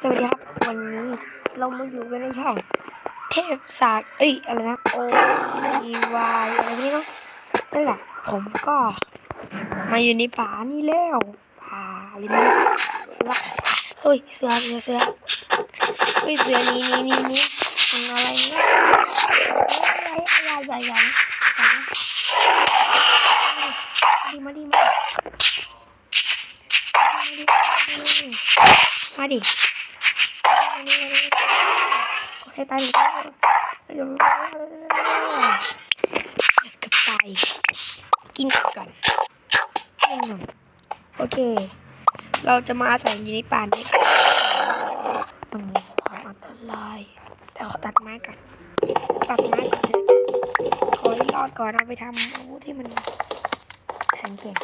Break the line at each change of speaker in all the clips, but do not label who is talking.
สวัสดีครับ วันนี้เรามาอยู่กันในช่อง เทพศาสตร์เอ้ยอะไรนะ O E Y อะไรนี่เนาะนั่นแหละผมก็ มาอยู่ในป่านี่แล้วป่าอะไรนี่ละเฮ้ยเสือเสือเสือเฮ้ยเสือนี่นี่นี่นี่มันอะไรเนี่ยอะไรอะไรใหญ่ใหญ่ดีมาดีมามาดิ โอเคตายหนึ่งกับตายกินก่อนโอเค เราจะมาอาศัยอยู่ในป่านี้มันมีความอันตรายแต่ขอตัดไม้ก่อนตัดไม้ก่อนขอให้รอดก่อนเอาไปทำอาวุธที่มันแข็งเก่ง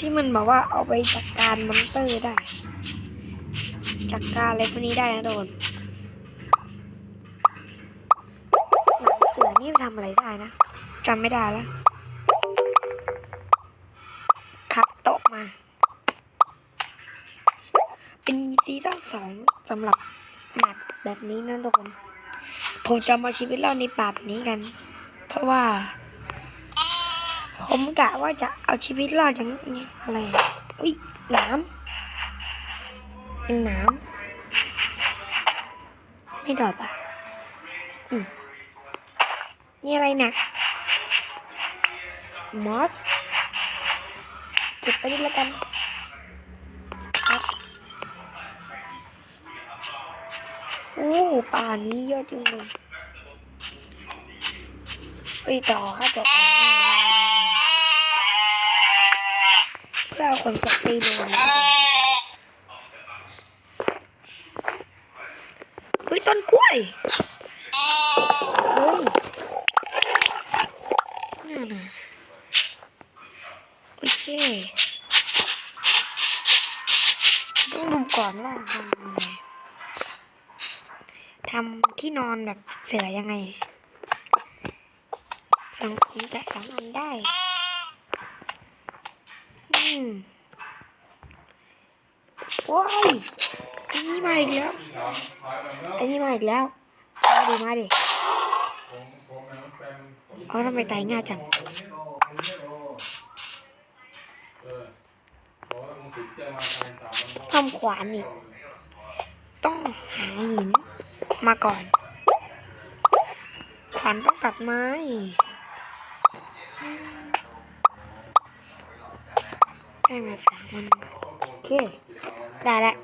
ที่มันบอกว่าเอาไปจัดการมอนเตอร์ได้ จัดการอะไรพวกนี้ได้นะโดนหนังเสือนี่ทำอะไรได้นะจำไม่ได้แล้วครับโตะมา เป็นซีซั่นสองสำหรับแมปแบบนี้นะทุกคนผมจะมาชีวิตเราในป่าแบบนี้กัน เพราะว่า ผมกะว่าจะเอาชีวิตรอดอย่างนี้อะไร อุ้ยน้ำเป็นน้ำไม่ดอบอะอืมนี่อะไรนะมอสเก็บไปดิแล้วกันครับโอ้ป่านี้เยอะจริงเลยไปต่อค่ะต่อกัน เพื่อเอาคนกลับไปดูนะเฮ้ยต้นกล้วยเฮ้ยน่านะโอเคต้องดูก่อนว่าทำยังไงทำที่นอนแบบเสือยังไงสังคมแต่สามอันได้ ว้ายอันนี้มาอีกแล้ว อันนี้มาอีกแล้ว มาดิ มาดิเอาทำไมตายง่ายจังทำขวานนี่ต้องหาหินมาก่อน ขวานต้องตัดไม้ ได้มาสามอันโอเคได้ละ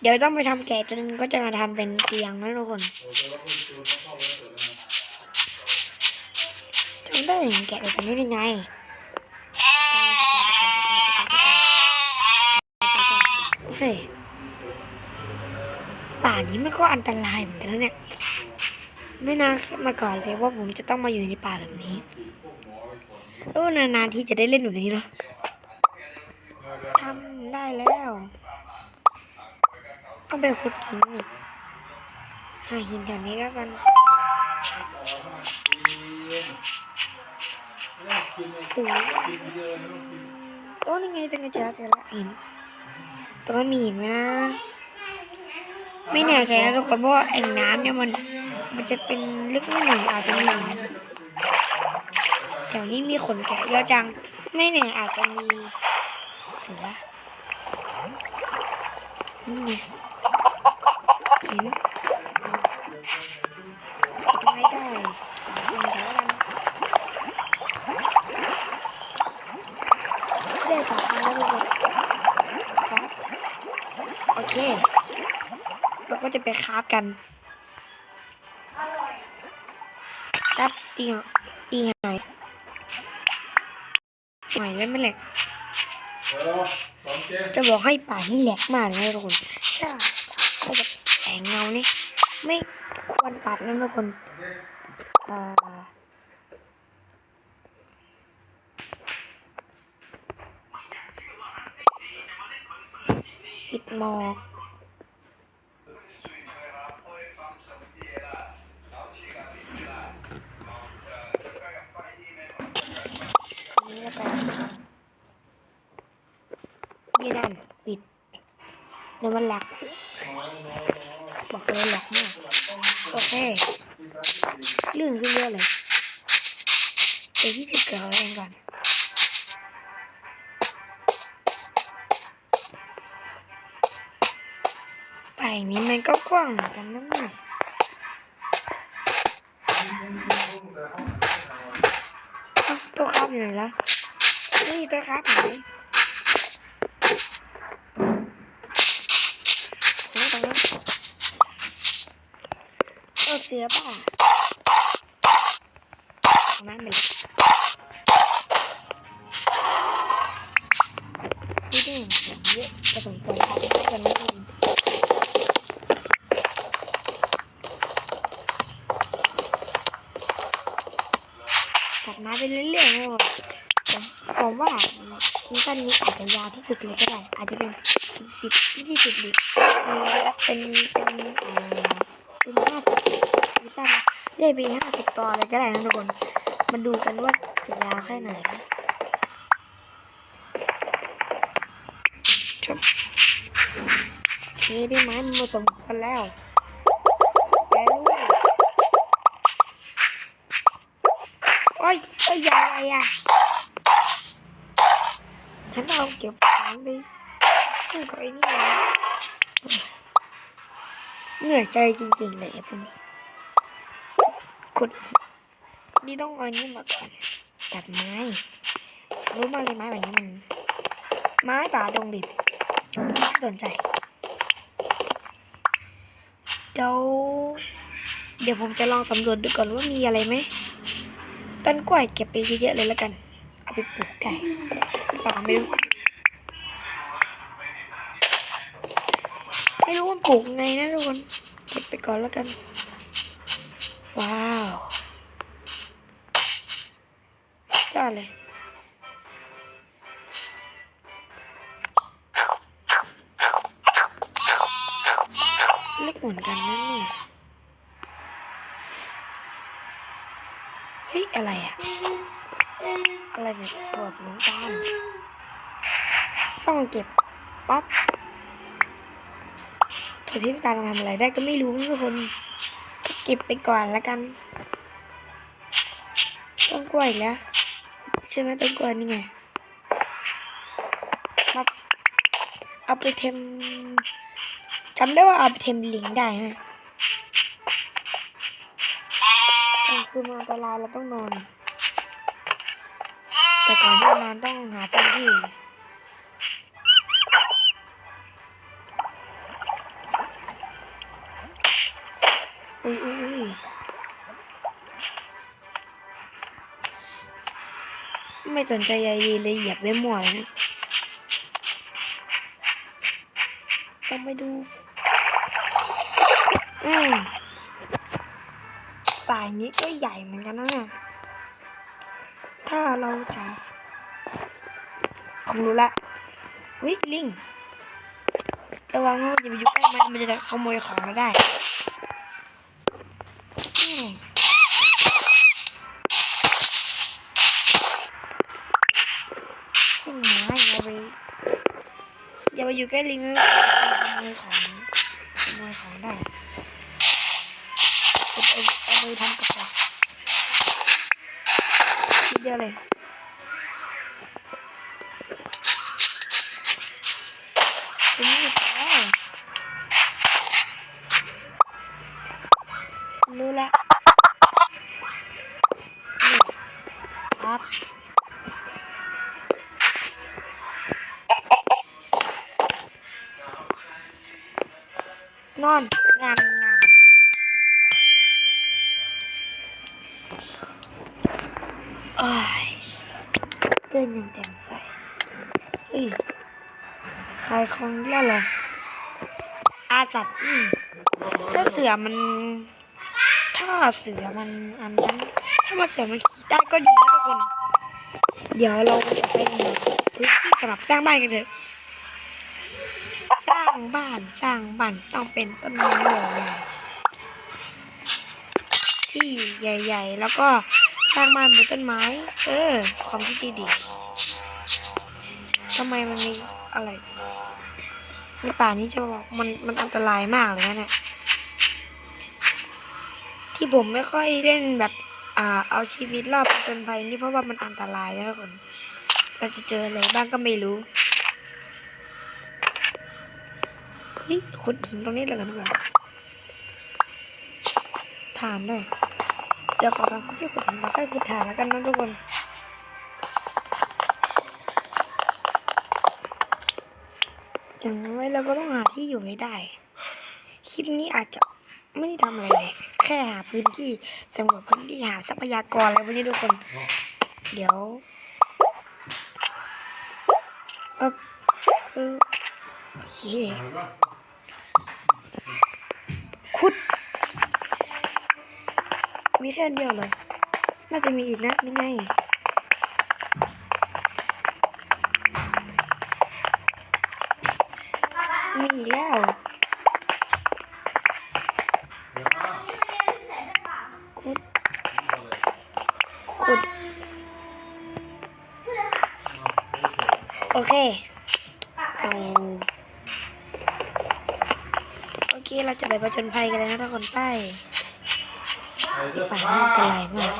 เดี๋ยวต้องไปทำแกะจนก็จะมาทำเป็นเตียงนะทุกคนจำได้เห็นแกะแบบนี้ได้ไงโอเคป่านี้มันก็อันตรายเหมือนกันนะเนี่ยไม่น่ามาก่อนเลยว่าผมจะต้องมาอยู่ในป่าแบบนี้เออนานๆที่จะได้เล่นแบบนี้เนาะ ทำได้แล้ว ต้องไปขุดหินอีกหาหินแถวนี้แล้วกันสวยต้นยังไงจังเจอเจอละหินต้นมีหินไหมนะ ไม่แน่ใจนะทุกคนเพราะว่าแอ่งน้ำเนี่ยมัน มันจะเป็นลึกไม่หน่อยอาจจะมีหินแถวนี้มีขนแกะเยอะจัง ไม่แน่อาจจะมี สือนี่ไงเห็นไม่ได้สามอันแล้วกันได้สามอันแล้วทุกคนครับโอเคเราก็จะไปคราฟกันครับตีหตีหน่อยหน่อยแล้วไม่แหลก จะบอกให้ป่านี่แหลกมากเลยทุกคนใช่ก็แบบแสงเงานี่ไม่ควรปัดนะทุกคนอ่าปิดหมอกอันนี้แล้วกัน นี่นั่นปิด เดี๋ยวมันหลักบอกเลยหลักมากโอเคลื่นขึ้นเยอะเลยไปที่จุดเกิดอะไรกันก่อนไปนี้มันก็กว้างเหมือนกันนะเนี่ยเอ้าตัวครับอยู่ไหนละนี่ตัวครับไหนโอ้ตรงนั้น เออเสือป่ะตรงนั้นไปเลยนี่ด้เสียงเยอะจะสมควรทำให้กันนิดนึงตัดไม้ไปเรื่อยๆนะผมผมว่าซีซั่นนี้อาจจะยาวที่สุดเลยก็ได้อาจจะเป็นสิบยี่สิบหรือเป็นเป็นอ่อเป็นห้าสิบ ซีซั่นเรื่อยไปห้าสิบตอนเลยก็ได้นะทุกคน มาดูกันว่าจะยาวแค่ไหนจบโอเคได้ไม้มันผสมกันแล้วแปรรูปโอ้ยโอ้ยยายอะ ฉันเอาเก็บของไปสู้กับไอ้นี่แล้วเหนื่อยใจจริงๆเลยไอ้พวกนี้ กด นี่ต้องเอานี้มาก่อนตัดไม้ รู้มาเลยไม้แบบนี้มัน ไม้ป่าดงดิบไม่สนใจ เดี๋ยว เดี๋ยวผมจะลองสำรวจดูก่อนว่ามีอะไรไหม ต้นกล้วยเก็บไปเยอะๆเลยแล้วกัน เอาไปปลูกได้ป่าไม่รู้ไม่รู้มันปลูกไงนะทุกคน เก็บไปก่อนแล้วกัน ว้าวก็เลยเล็กเหมือนกันนะเนี่ยเฮ้ย อะไรอะอะไรเนี่ยตัวสีน้ำตาลต้องเก็บปั๊บถั่วที่น้ำตาลทำอะไรได้ก็ไม่รู้ทุกคน ก็บไปก่อนแล้วกันต้นกล้วยแล้วใช่ไหมต้นกล้วยนี่ไงปั๊บเอาไปเทมจำได้ว่าเอาไปเทมลิงได้นะกลางคืนมันอันตรายเราต้องนอน แต่ก่อนที่นอนต้องหาพื้นที่ อุ้ยอุ้ยอุ้ยไม่สนใจใยดีเลยเหยียบไว้มั่วเลยนะต้องไปดู อืมป่ายนี้ก็ใหญ่เหมือนกันนะเนี่ย ถ้าเราจะผมรู้ละวิลิง ระวังว่าอย่าไปยุ่งใกล้มันมันจะขโมยของเราได้อืมต้นไม้อย่าไป อยู่ใกล้ลิงขโมยของขโมยของได้เอาไปทำกับดักนิดเดียวเลย นอนงานงานโอ้ยเดินย่างแจ่มใสเอ้ยใครคงเล่เหรออาสัตว์ถ้าเสือมัน ถ้าเสือมันอันนั้นถ้ามันเสือมันขี่ได้ก็ดีนะทุกคน เดี๋ยวเราจะไปพื้นที่สำหรับสร้างบ้านกันเถอะางบ้านสร้างบ้านต้องเป็นต้นไม้ใหญ่ๆที่ใหญ่ ๆ แล้วก็สร้างบ้านบนต้นไม้ เออ ความคิดดีๆทำไมมันมีอะไรในป่านี้จะบอกมันมันอันตรายมากเลยนะเนี่ยที่ผมไม่ค่อยเล่นแบบอ่าเอาชีวิตรอดจญภัยนี่เพราะว่ามันอันตรายนะทุกคนเราจะเจออะไรบ้างก็ไม่รู้ เฮ้ยขุดหินตรงนี้เลยกันดีกว่าฐานด้วยเดี๋ยวขอทำที่ขุดหินแล้วค่อยขุดฐานแล้วกันนะทุกคนอย่างน้อยเราก็ต้องหาที่อยู่ให้ได้ คลิปนี้อาจจะไม่ได้ทำอะไรเลย แค่หาพื้นที่สำรวจพื้นที่หาทรัพยากรอะไรพวกนี้ทุกคน เดี๋ยวเออคือโอเค ขุด มีแค่อันเดียวเลย น่าจะมีอีกนะนี่ไงมีแล้ว จะไปประจนภัยกันเลยนะทุกคนไปป่าไม่เป็นไรมาก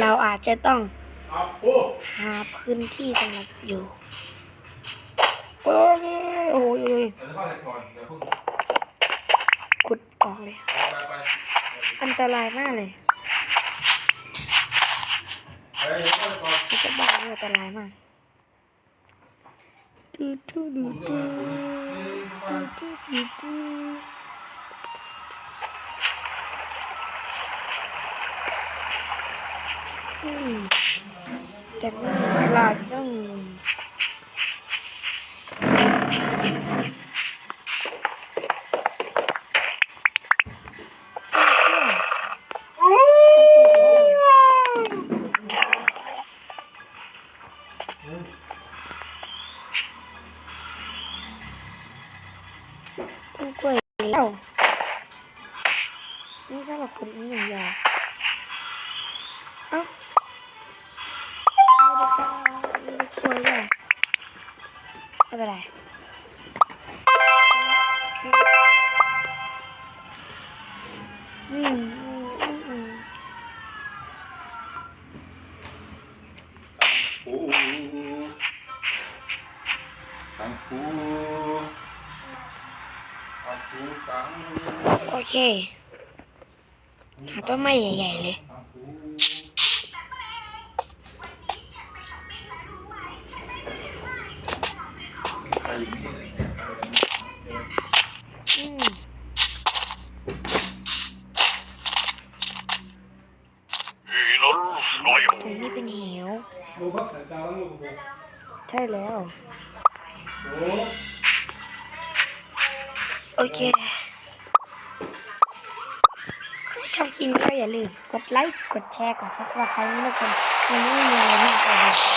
เราอาจจะต้องหาพื้นที่สำหรับอยู่โอ้ยโอ้ยขุดออกเลย อันตรายมากเลยจะบ้าเลยอันตรายมากดูดูดูดูดูดูอืม แต่ไม่เราจะต้องต้นกล้วยแล้วนี่ถ้าเราขุดนี่อย่างเดียวเอ้า ช่วยด้วยไม่เป็นไรโอเค หาต้นไม้ใหญ่ๆเลย นี้เป็นเหว
ดูพักสายตาแล้วลูกผม
ใช่แล้ว
โอ้
โอเคใครชอบคลิปนี้ก็อย่าลืมกดไลค์ กดแชร์ กดซับสไครต์นี่ทุกคนวันนี้ไม่มีอะไรมากเลย